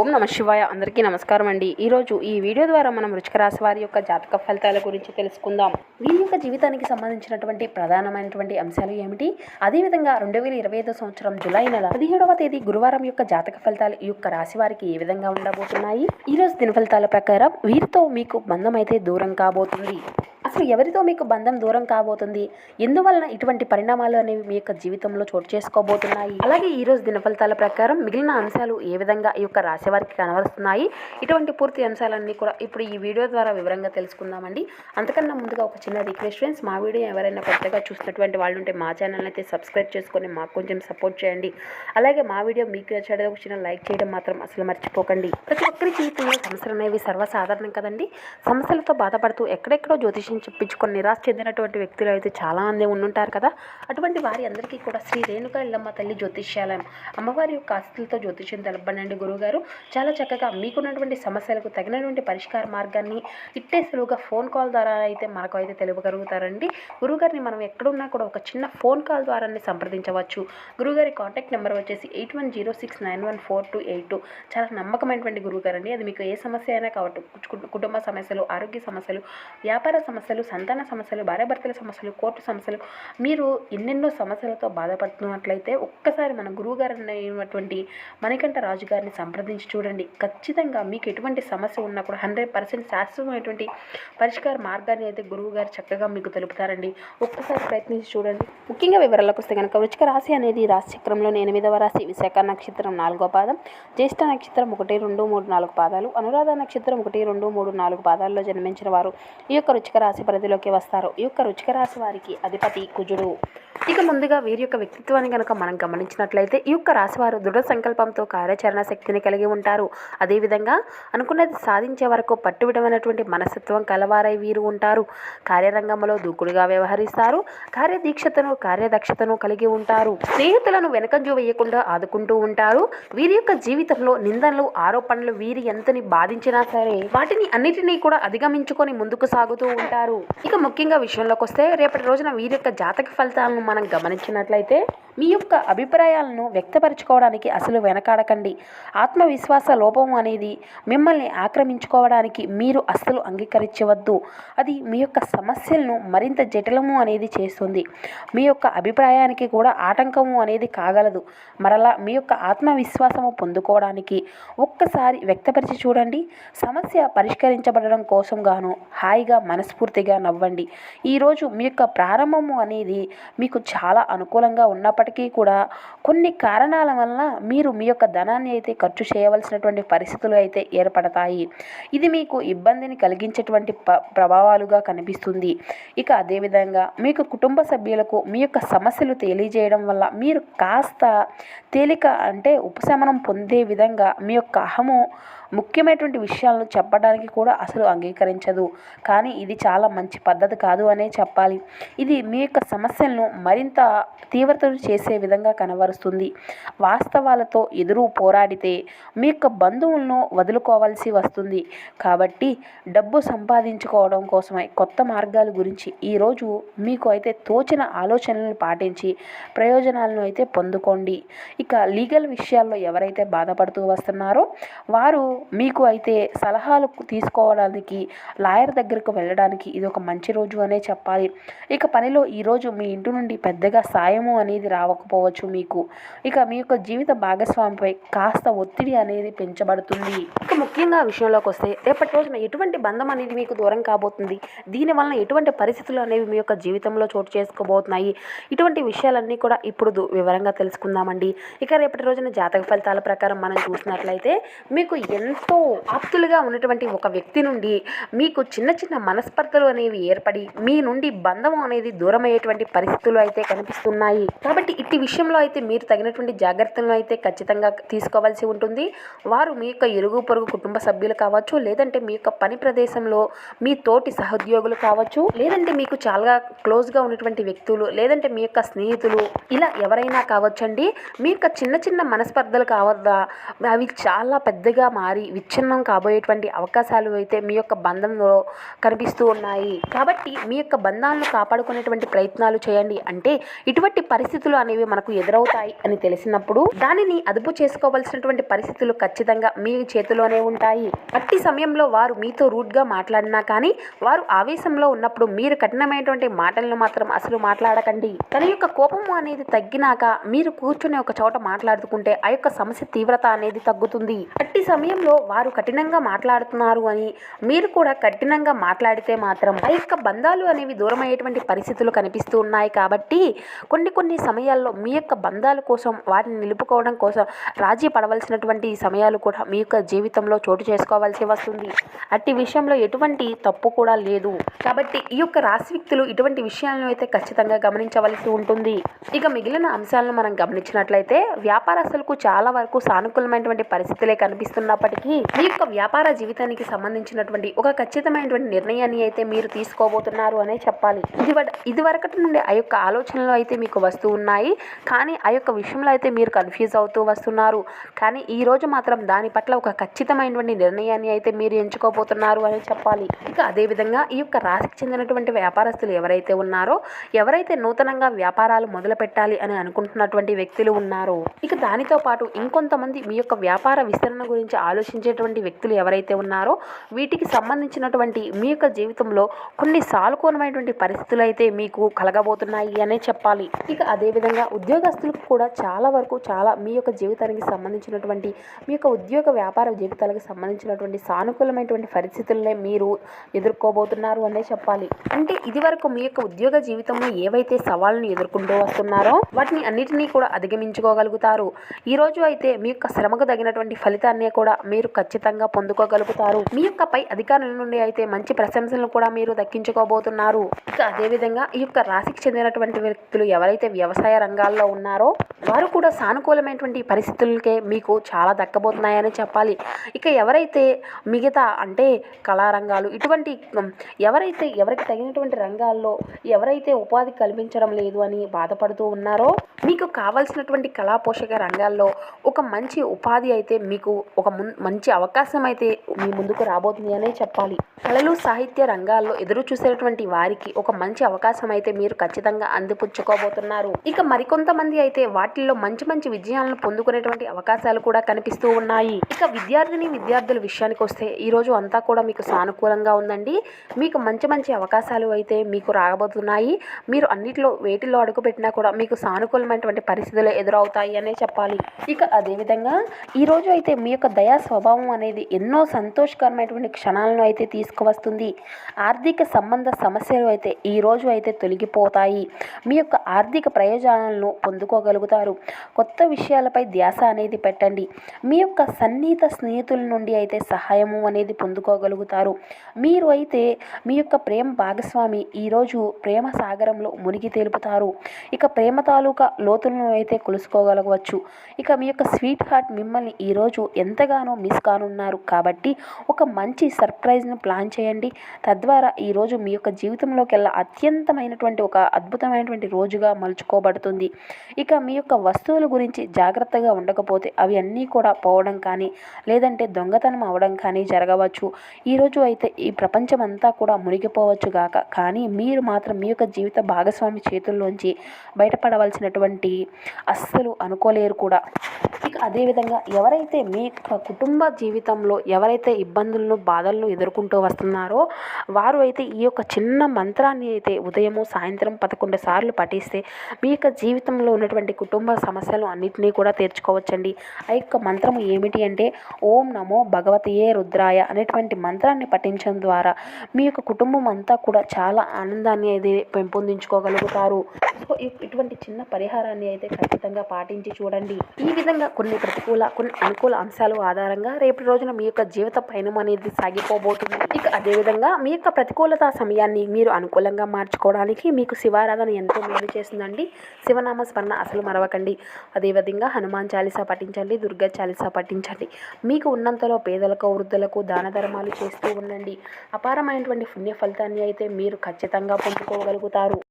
ఓం నమ శివాయ. అందరికీ నమస్కారం అండి. ఈరోజు ఈ వీడియో ద్వారా మనం రుచిక రాశి వారి యొక్క జాతక ఫలితాల గురించి తెలుసుకుందాం. వీరి యొక్క జీవితానికి సంబంధించినటువంటి ప్రధానమైనటువంటి అంశాలు ఏమిటి? అదేవిధంగా రెండు వేల ఇరవై ఐదో సంవత్సరం జులై నెల పదిహేడవ తేదీ గురువారం యొక్క జాతక ఫలితాలు ఈ యొక్క రాశి వారికి ఏ విధంగా ఉండబోతున్నాయి? ఈరోజు దిన ఫలితాల ప్రకారం వీరితో మీకు బంధం అయితే దూరం కాబోతుంది. అసలు ఎవరితో మీకు బంధం దూరం కాబోతుంది? ఎందువలన ఇటువంటి పరిణామాలు అనేవి మీ యొక్క జీవితంలో చోటు చేసుకోబోతున్నాయి? అలాగే ఈరోజు దినఫలితాల ప్రకారం మిగిలిన అంశాలు ఏ విధంగా ఈ యొక్క రాశి వారికి కనబరుస్తున్నాయి? ఇటువంటి పూర్తి అంశాలన్నీ కూడా ఇప్పుడు ఈ వీడియో ద్వారా వివరంగా తెలుసుకుందామండి. అంతకన్నా ముందుగా ఒక చిన్న రిక్వెస్ట్ ఫ్రెండ్స్ మా వీడియో ఎవరైనా కొత్తగా చూసినటువంటి వాళ్ళు ఉంటే మా ఛానల్ అయితే సబ్స్క్రైబ్ చేసుకొని మాకు కొంచెం సపోర్ట్ చేయండి. అలాగే మా వీడియో మీకు నచ్చడం ఒక చిన్న లైక్ చేయడం మాత్రం అసలు మర్చిపోకండి. ప్రతి ఒక్కరి జీవితంలో సమస్యలు అనేవి సర్వసాధారణం కదండి. సమస్యలతో బాధపడుతూ ఎక్కడెక్కడో జ్యోతిషం చెప్పించుకొని నిరాశ చెందినటువంటి వ్యక్తులు అయితే చాలా మంది ఉండుంటారు కదా. అటువంటి వారి అందరికీ కూడా శ్రీ రేణుక ఇల్లమ్మ తల్లి జ్యోతిష్యాలయం అమ్మవారి యొక్క ఆస్తులతో జ్యోతిష్యం తెలపండి గురుగారు. చాలా చక్కగా మీకున్నటువంటి సమస్యలకు తగినటువంటి పరిష్కార మార్గాన్ని ఇట్టే సులువుగా ఫోన్ కాల్ ద్వారా అయితే మనకు అయితే తెలుపగలుగుతారండి గురుగారిని మనం ఎక్కడున్నా కూడా ఒక చిన్న ఫోన్ కాల్ ద్వారానే సంప్రదించవచ్చు. గురుగారి కాంటాక్ట్ నెంబర్ వచ్చేసి eight one zero six nine one four two eight two. చాలా నమ్మకమైనటువంటి గురువుగారండి అండి అది మీకు ఏ సమస్య అయినా కావచ్చు కుటుంబ సమస్యలు ఆరోగ్య సమస్యలు వ్యాపార సమస్యలు సంతాన సమస్యలు భార్యాభర్తల సమస్యలు కోర్టు సమస్యలు. మీరు ఎన్నెన్నో సమస్యలతో బాధపడుతున్నట్లయితే ఒక్కసారి మన గురువుగారు అయినటువంటి మణికంఠ రాజు గారిని సంప్రదించి చూడండి. ఖచ్చితంగా మీకు ఎటువంటి సమస్య ఉన్నా కూడా హండ్రెడ్ పర్సెంట్ శాశ్వతమైనటువంటి పరిష్కార మార్గాన్ని అయితే గురువు గారు చక్కగా మీకు తెలుపుతారండి. ఒక్కసారి ప్రయత్నించి చూడండి. ముఖ్యంగా వివరాలకు వస్తే కనుక వృచ్చిక రాశి అనేది రాశి చక్రంలోని ఎనిమిదవ రాశి. విశాఖ నక్షత్రం నాలుగో పాదం. జ్యేష్ఠ నక్షత్రం ఒకటి రెండు మూడు నాలుగు పాదాలు. అనురాధ నక్షత్రం ఒకటి రెండు మూడు నాలుగు పాదాల్లో జన్మించిన వారు. ఈ యొక్క రుచిక రాశి పరిధిలోకి వస్తారు. ఈ యొక్క రుచిక రాశి వారికి అధిపతి కుజుడు. ఇక ముందుగా వీరి యొక్క వ్యక్తిత్వాన్ని కనుక మనం గమనించినట్లయితే ఈ యొక్క రాశివారు దృఢ సంకల్పంతో కార్యాచరణ శక్తిని కలిగి ఉంటారు. అదేవిధంగా అనుకున్నది సాధించే వరకు పట్టువిడమైనటువంటి మనస్తత్వం కలవారై వీరు ఉంటారు. కార్యరంగంలో దూకుడుగా వ్యవహరిస్తారు. కార్యదీక్షతను కార్యదక్షతను కలిగి ఉంటారు. స్నేహితులను వెనకంజు వేయకుండా ఆదుకుంటూ ఉంటారు. వీరి యొక్క జీవితంలో నిందనలు ఆరోపణలు వీరి ఎంతని బాధించినా సరే వాటిని అన్నిటినీ కూడా అధిగమించుకొని ముందుకు సాగుతూ ఉంటారు. ఇక ముఖ్యంగా విషయంలోకి వస్తే రేపటి రోజున వీరి యొక్క జాతక ఫలితాలను మనం గమనించినట్లయితే మీ యొక్క అభిప్రాయాలను వ్యక్తపరచుకోవడానికి అసలు వెనకాడకండి. ఆత్మవిశ్వాస లోపం అనేది మిమ్మల్ని ఆక్రమించుకోవడానికి మీరు అస్సలు అంగీకరించవద్దు. అది మీ యొక్క సమస్యలను మరింత జటిలము అనేది చేస్తుంది. మీ యొక్క అభిప్రాయానికి కూడా ఆటంకము అనేది కాగలదు. మరలా మీ యొక్క ఆత్మవిశ్వాసము పొందుకోవడానికి ఒక్కసారి వ్యక్తపరిచి చూడండి. సమస్య పరిష్కరించబడడం కోసం గాను హాయిగా మనస్ఫూర్తిగా నవ్వండి. ఈరోజు మీ యొక్క ప్రారంభము అనేది మీకు చాలా అనుకూలంగా ఉన్నప్పటికీ కూడా కొన్ని కారణాల వలన మీరు మీ యొక్క ధనాన్ని అయితే ఖర్చు చేయవలసినటువంటి పరిస్థితులు అయితే ఏర్పడతాయి. ఇది మీకు ఇబ్బందిని కలిగించేటువంటి ప ప్రభావాలుగా కనిపిస్తుంది. ఇక అదేవిధంగా మీకు కుటుంబ సభ్యులకు మీ యొక్క సమస్యలు తెలియజేయడం వల్ల మీరు కాస్త తేలిక అంటే ఉపశమనం పొందే విధంగా మీ యొక్క అహము ముఖ్యమైనటువంటి విషయాలను చెప్పడానికి కూడా అసలు అంగీకరించదు. కానీ ఇది చాలా మంచి పద్ధతి కాదు అనే చెప్పాలి. ఇది మీ యొక్క సమస్యలను మరింత తీవ్రతను చేసే విధంగా కనబరుస్తుంది. వాస్తవాలతో ఎదురు పోరాడితే మీ యొక్క బంధువులను వదులుకోవాల్సి వస్తుంది. కాబట్టి డబ్బు సంపాదించుకోవడం కోసమై కొత్త మార్గాల గురించి ఈరోజు మీకు అయితే తోచిన ఆలోచనలను పాటించి ప్రయోజనాలను అయితే పొందుకోండి. ఇక లీగల్ విషయాల్లో ఎవరైతే బాధపడుతూ వస్తున్నారో వారు మీకు అయితే సలహాలు తీసుకోవడానికి లాయర్ దగ్గరకు వెళ్ళడానికి ఇది ఒక మంచి రోజు అనే చెప్పాలి. ఇక పనిలో ఈరోజు మీ ఇంటి నుండి పెద్దగా సాయము అనేది రావకపోవచ్చు మీకు. ఇక మీ యొక్క జీవిత భాగస్వామిపై కాస్త ఒత్తిడి అనేది పెంచబడుతుంది. ఇక ముఖ్యంగా విషయంలోకి వస్తే రేపటి రోజున ఎటువంటి బంధం అనేది మీకు దూరం కాబోతుంది? దీనివలన ఎటువంటి పరిస్థితులు అనేవి మీ యొక్క జీవితంలో చోటు చేసుకోబోతున్నాయి? ఇటువంటి విషయాలన్నీ కూడా ఇప్పుడు వివరంగా తెలుసుకుందామండి. ఇక రేపటి రోజున జాతక ఫలితాల ప్రకారం మనం చూసినట్లయితే మీకు ఎంత ఆప్తులుగా ఉన్నటువంటి ఒక వ్యక్తి నుండి మీకు చిన్న చిన్న మనస్పర్ధలు అనేవి ఏర్పడి మీ నుండి బంధం అనేది దూరమయ్యేటువంటి పరిస్థితులు అయితే కనిపిస్తున్నాయి. కాబట్టి ఇట్టి విషయంలో అయితే మీరు తగినటువంటి జాగ్రత్తలను అయితే ఖచ్చితంగా తీసుకోవాల్సి ఉంటుంది. వారు మీ యొక్క ఇరుగు పొరుగు కుటుంబ సభ్యులు కావచ్చు లేదంటే మీ యొక్క పని ప్రదేశంలో మీ తోటి సహోద్యోగులు కావచ్చు లేదంటే మీకు చాలా క్లోజ్గా ఉన్నటువంటి వ్యక్తులు లేదంటే మీ యొక్క స్నేహితులు ఇలా ఎవరైనా కావచ్చండి. మీ యొక్క చిన్న చిన్న మనస్పర్ధలు కావద్దా? అవి చాలా పెద్దగా మారి విచ్ఛిన్నం కాబోయేటువంటి అవకాశాలు అయితే మీ యొక్క బంధంలో కనిపిస్తూ ఉన్నాయి. కాబట్టి మీ యొక్క బంధాలను కాపాడుకునేటువంటి ప్రయత్నాలు చేయండి. అంటే ఇటువంటి పరిస్థితులు అనేవి మనకు ఎదురవుతాయి అని తెలిసినప్పుడు దానిని అదుపు చేసుకోవాల్సినటువంటి పరిస్థితులు ఖచ్చితంగా మీ చేతిలోనే ఉంటాయి. అట్టి సమయంలో వారు మీతో రూడ్గా మాట్లాడినా కానీ వారు ఆవేశంలో ఉన్నప్పుడు మీరు కఠినమైనటువంటి మాటలను మాత్రం అసలు మాట్లాడకండి. తన యొక్క కోపము అనేది తగ్గినాక మీరు కూర్చుని ఒక చోట మాట్లాడుకుంటే ఆ యొక్క సమస్య తీవ్రత అనేది తగ్గుతుంది. అట్టి సమయంలో వారు కఠినంగా మాట్లాడుతున్నారు అని మీరు కూడా కఠినంగా మాట్లాడితే మాత్రం ఆ యొక్క బంధాలు అనేవి దూరమయ్యేటువంటి పరిస్థితులు కనిపిస్తూ ఉన్నాయి కాబట్టి కొన్ని కొన్ని సమయాల్లో మీ యొక్క బంధాల కోసం వాటిని నిలుపుకోవడం కోసం రాజీ పడవలసినటువంటి సమయాలు కూడా మీ యొక్క జీవితంలో చోటు చేసుకోవాల్సి వస్తుంది. అట్టి విషయంలో ఎటువంటి తప్పు కూడా లేదు. కాబట్టి ఈ యొక్క రాశి వ్యక్తులు ఇటువంటి విషయాలను అయితే ఖచ్చితంగా గమనించవలసి ఉంటుంది. ఇక మిగిలిన అంశాలను మనం గమనించినట్లయితే వ్యాపారస్తులకు చాలా వరకు సానుకూలమైనటువంటి పరిస్థితులే కనిపిస్తున్నప్పటికీ మీ యొక్క వ్యాపార జీవితానికి సంబంధించినటువంటి ఒక ఖచ్చితమైనటువంటి నిర్ణయాన్ని అయితే మీరు తీసుకోబోతున్నారు అనే చెప్పాలి. ఇది ఇది వరకటి నుండి ఆ యొక్క ఆలోచనలు అయితే మీకు వస్తూ ఉన్నాయి. కానీ ఆ యొక్క విషయంలో అయితే మీరు కన్ఫ్యూజ్ అవుతూ వస్తున్నారు. కానీ ఈ రోజు మాత్రం దాని పట్ల ఒక ఖచ్చితమైనటువంటి నిర్ణయాన్ని అయితే మీరు ఎంచుకోబోతున్నారు అని చెప్పాలి. ఇక అదేవిధంగా ఈ యొక్క రాశికి చెందినటువంటి వ్యాపారస్తులు ఎవరైతే ఉన్నారో ఎవరైతే నూతనంగా వ్యాపారాలు మొదలు పెట్టాలి అని అనుకుంటున్నటువంటి వ్యక్తులు ఉన్నారో ఇక దానితో పాటు ఇంకొంతమంది మీ యొక్క వ్యాపార విస్తరణ గురించి ఆలోచన ఆలోచించేటువంటి వ్యక్తులు ఎవరైతే ఉన్నారో వీటికి సంబంధించినటువంటి మీ యొక్క జీవితంలో కొన్ని సానుకూలమైనటువంటి పరిస్థితులు అయితే మీకు కలగబోతున్నాయి అనే చెప్పాలి. ఇక అదేవిధంగా ఉద్యోగస్తులకు కూడా చాలా వరకు చాలా మీ యొక్క జీవితానికి సంబంధించినటువంటి మీ యొక్క ఉద్యోగ వ్యాపార జీవితాలకు సంబంధించినటువంటి సానుకూలమైనటువంటి పరిస్థితులనే మీరు ఎదుర్కోబోతున్నారు అనే చెప్పాలి. అంటే ఇది వరకు మీ యొక్క ఉద్యోగ జీవితంలో ఏవైతే సవాళ్ళను ఎదుర్కొంటూ వస్తున్నారో వాటిని అన్నిటినీ కూడా అధిగమించుకోగలుగుతారు. ఈ రోజు అయితే మీ యొక్క శ్రమకు తగినటువంటి ఫలితాన్ని కూడా మీరు ఖచ్చితంగా పొందుకోగలుగుతారు. మీ యొక్క పై అధికారుల నుండి అయితే మంచి ప్రశంసలను కూడా మీరు దక్కించుకోబోతున్నారు. ఇక అదేవిధంగా ఈ యొక్క రాశికి చెందినటువంటి వ్యక్తులు ఎవరైతే వ్యవసాయ రంగాల్లో ఉన్నారో వారు కూడా సానుకూలమైనటువంటి పరిస్థితులకే మీకు చాలా దక్కబోతున్నాయని చెప్పాలి. ఇక ఎవరైతే మిగతా అంటే కళారంగాలు ఇటువంటి ఎవరైతే ఎవరికి తగినటువంటి రంగాల్లో ఎవరైతే ఉపాధి కల్పించడం లేదు అని బాధపడుతూ ఉన్నారో మీకు కావలసినటువంటి కళా పోషక రంగాల్లో ఒక మంచి ఉపాధి అయితే మీకు ఒక మంచి అవకాశం అయితే మీ ముందుకు రాబోతుంది అనే చెప్పాలి. కళలు సాహిత్య రంగాల్లో ఎదురు చూసేటువంటి వారికి ఒక మంచి అవకాశం అయితే మీరు ఖచ్చితంగా అందిపుచ్చుకోబోతున్నారు. ఇక మరికొంతమంది అయితే వాటిల్లో మంచి మంచి విజయాలను పొందుకునేటువంటి అవకాశాలు కూడా కనిపిస్తూ ఉన్నాయి. ఇక విద్యార్థిని విద్యార్థుల విషయానికి వస్తే ఈ రోజు అంతా కూడా మీకు సానుకూలంగా ఉందండి. మీకు మంచి మంచి అవకాశాలు అయితే మీకు రాబోతున్నాయి. మీరు అన్నిటిలో వేటిలో అడుగుపెట్టినా కూడా మీకు సానుకూలమైనటువంటి పరిస్థితులు ఎదురవుతాయి అనే చెప్పాలి. ఇక అదేవిధంగా ఈ రోజు అయితే మీ యొక్క దయా స్వభావం అనేది ఎన్నో సంతోషకరమైనటువంటి క్షణాలను అయితే తీసుకువస్తుంది. ఆర్థిక సంబంధ సమస్యలు అయితే ఈ రోజు అయితే తొలగిపోతాయి. మీ యొక్క ఆర్థిక ప్రయోజనాలను పొందుకోగలుగుతారు. కొత్త విషయాలపై ధ్యాస అనేది పెట్టండి. మీ యొక్క సన్నిహిత స్నేహితుల నుండి అయితే సహాయము అనేది పొందుకోగలుగుతారు. మీరు అయితే మీ యొక్క ప్రేమ భాగస్వామి ఈరోజు ప్రేమ సాగరంలో మునిగి తేలుపుతారు. ఇక ప్రేమ తాలూకా లోతులను అయితే కొలుసుకోగలగవచ్చు. ఇక మీ యొక్క స్వీట్ హార్ట్ మిమ్మల్ని ఈరోజు ఎంతగానో మిస్ కానున్నారు. కాబట్టి ఒక మంచి సర్ప్రైజ్ను ప్లాన్ చేయండి. తద్వారా ఈరోజు మీ యొక్క జీవితంలోకెల్లా అత్యంతమైనటువంటి ఒక అద్భుతమైనటువంటి రోజుగా మలుచుకోబడుతుంది. ఇక మీ యొక్క వస్తువుల గురించి జాగ్రత్తగా ఉండకపోతే అవి అన్నీ కూడా పోవడం కానీ లేదంటే దొంగతనం అవడం కానీ జరగవచ్చు. ఈరోజు అయితే ఈ ప్రపంచం అంతా కూడా మునిగిపోవచ్చు గాక. కానీ మీరు మాత్రం మీ యొక్క జీవిత భాగస్వామి చేతుల్లోంచి బయటపడవలసినటువంటి అస్సలు అనుకోలేరు కూడా. ఇక అదేవిధంగా ఎవరైతే మీ యొక్క కుటుంబ జీవితంలో ఎవరైతే ఇబ్బందులను బాధలను ఎదుర్కొంటూ వస్తున్నారో వారు అయితే ఈ యొక్క చిన్న మంత్రాన్ని అయితే ఉదయము సాయంత్రం పదకొండు సార్లు పఠిస్తే మీ యొక్క జీవితంలో ఉన్నటువంటి కుటుంబ సమస్యలు అన్నిటినీ కూడా తీర్చుకోవచ్చండి. ఆ యొక్క మంత్రం ఏమిటి అంటే ఓం నమో భగవతియే రుద్రాయ అనేటువంటి మంత్రాన్ని పఠించడం ద్వారా మీ యొక్క కుటుంబం అంతా కూడా చాలా ఆనందాన్ని అయితే పెంపొందించుకోగలుగుతారు. సో ఇటువంటి చిన్న పరిహారాన్ని అయితే ఖచ్చితంగా పాటించి చూడండి. ఈ విధంగా కొన్ని ప్రతికూల కొన్ని అనుకూల అంశాలు ఆధారంగా రేపటి రోజున మీ యొక్క జీవిత పయనం అనేది సాగిపోబోతుంది. ఇక అదేవిధంగా మీ యొక్క ప్రతికూలత సమయాన్ని మీరు అనుకూలంగా మార్చుకోవడానికి మీకు శివారాధన ఎంతో మేలు చేస్తుందండి. శివనామ స్మరణ అసలు మరవకండి. అదేవిధంగా హనుమాన్ చాలీసా పఠించండి దుర్గా చాలీసా పఠించండి. మీకు ఉన్నంతలో పేదలకు వృద్ధులకు దాన ధర్మాలు చేస్తూ ఉండండి. అపారమైనటువంటి పుణ్య ఫలితాన్ని అయితే మీరు ఖచ్చితంగా పొందుకోగలుగుతారు.